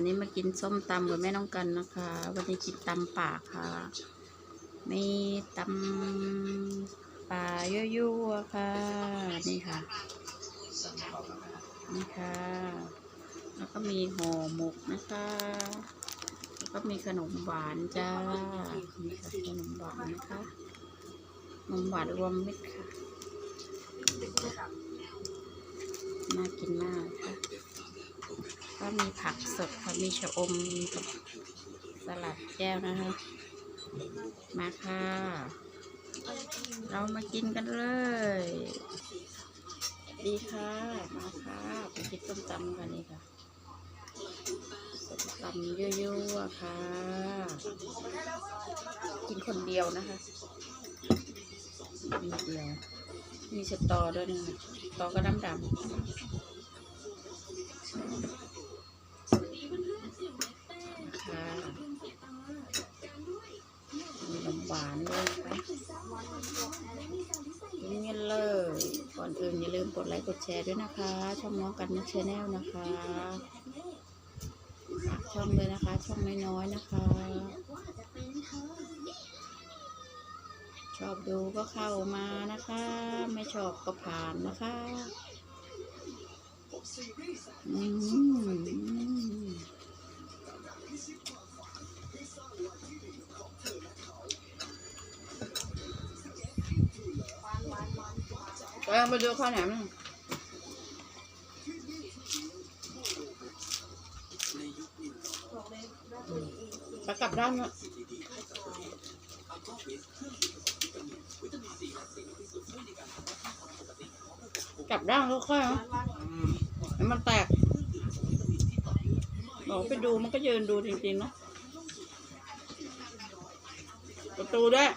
วันนี้มากินส้มตำกับแม่น้องกันนะคะ วันนี้กินตำป่าค่ะ มีตำป่ายั่วๆค่ะ นี่ค่ะ นี่ค่ะ แล้วก็มีห่อหมกนะคะ แล้วก็มีขนมหวานจ้านี่ค่ะขนมหวานนะคะขนมหวานรวมมิตรค่ะ น่ากินมากค่ะ มีผักสดค่ะมีชะอมกับสลัดแก้วนะคะ มาค่ะ เรามากินกันเลย ดีค่ะ มาค่ะไปกินส้มตำกันนี่ค่ะส้มตำยั่วๆค่ะ กินคนเดียวนะคะนิดเดียวมีสตอด้วยนะคะสตอก็ดำดำค่ะมีนมหวานด้วยนะคะกินกันเลย ก่อย่าลืมกดไลค์กดแชร์ด้วยนะคะ ช่องน้องกันนะชาแนลนะคะฝากช่องเลยนะคะ ช่องน้อยๆนะคะ ชอบดูก็เข้ามานะคะ ไม่ชอบก็ผ่านนะคะอืม ก็มาดูข้าวแหนมหน่อยไปกลับด้านเนอะกลับด้านค่อยๆนะให้มันแตกบอกไปดูมันก็ยืนดูจริงๆเนอะประตูด้วย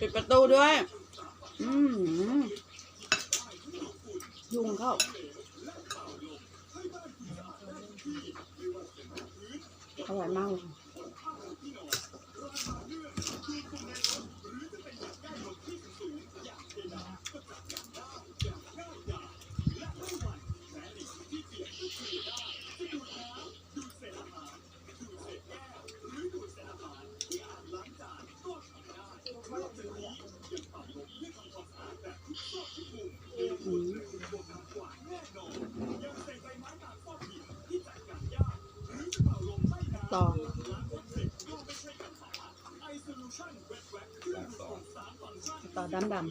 ปิดประตูด้วย อืมยุงเข้า อร่อยมากเลย ต่อดำดำ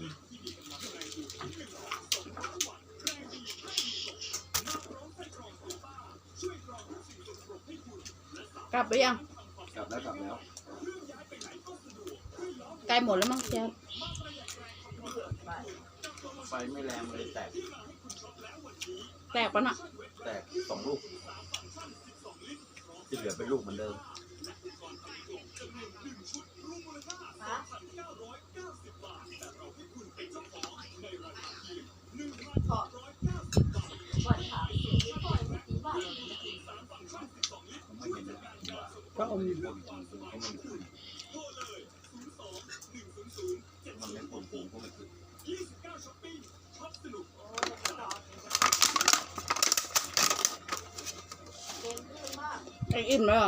กลับไปยัง กลับแล้วกลับแล้วใกล้หมดแล้วมั้งแจ๊บไฟไม่แรงเลยแตกแตกปะน่ะแตกสองลูกที่เหลือเป็นลูกเหมือนเดิม ผมไม่เห็นเลยว่าก็อมเขาไม่ขึ้นมันเป็นคนปูก็ไม่ขึ้นไอ้อิ่มแล้ว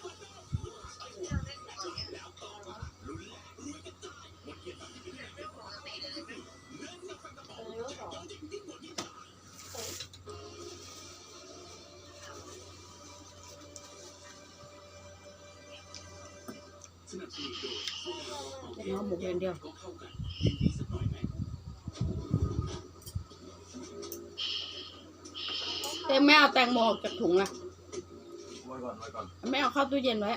ร่อยเอาหมกอย่างเดียวเต็มไม่เอาแตงโมออกจากถุงอะไว้ก่อนไว้ก่อนไม่เอาเข้าตู้เย็นไว้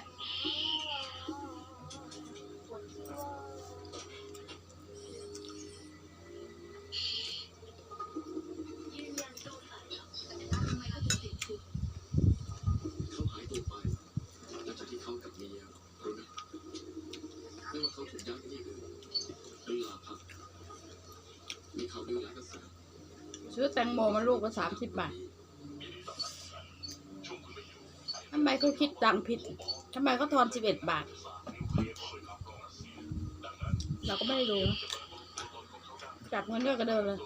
แตงโมมันลูกละสามสิบบาททำไมเขาคิดตังผิดทำไมเขาทอนสิบเอ็ดบาท เราก็ไม่ได้ดูนะจับเงินเลือกก็เดินเลย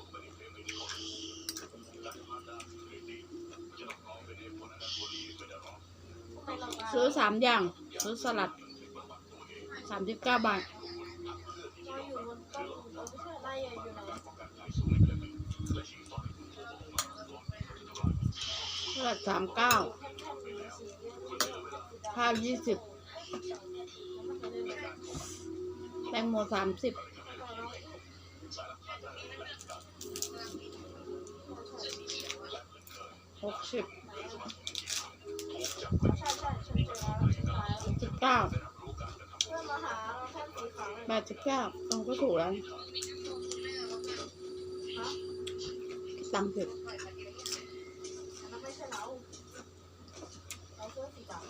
ซื้อสามอย่าง ซื้อสลัดสามสิบเก้าบาท เลือดสามเก้าข้าวยี่สิบแตงโมสามสิบหกสิบสิบเก้าแปดสิบเก้าตรงก็ถูกแล้ว ตังค์ผิดอันนั้นไม่ใช่เราเราเสื้อดำ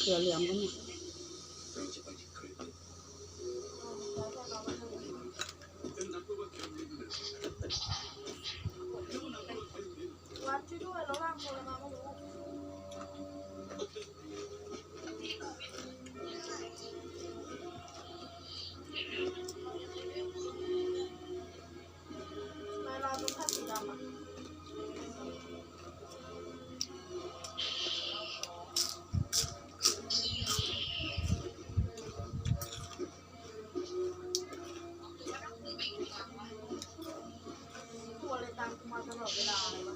เกลือเหลืองกันเนี่ย Ben kumardan aldım ağrımı.